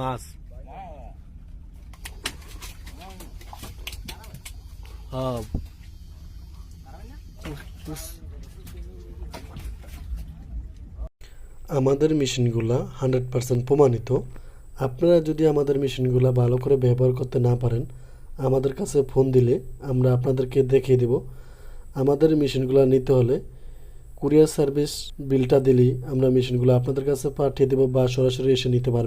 মাছ। হ্যাঁ। আমাদের মেশিনগুলা hundred percent প্রমাণিত। আপনারা যদি আমাদের মেশিনগুলা ভালো করে ব্যবহার করতে না পারেন, আমাদের কাছে ফোন দিলে আমরা আপনাদেরকে দেখিয়ে দেব। আমাদের মেশিনগুলো নিতে হলে কুরিয়ার সার্ভিস বিলটা দিলেই আমরা মেশিনগুলো আপনাদের কাছে পাঠিয়ে দেবো বা সরাসরি এসে নিতে পারবেন।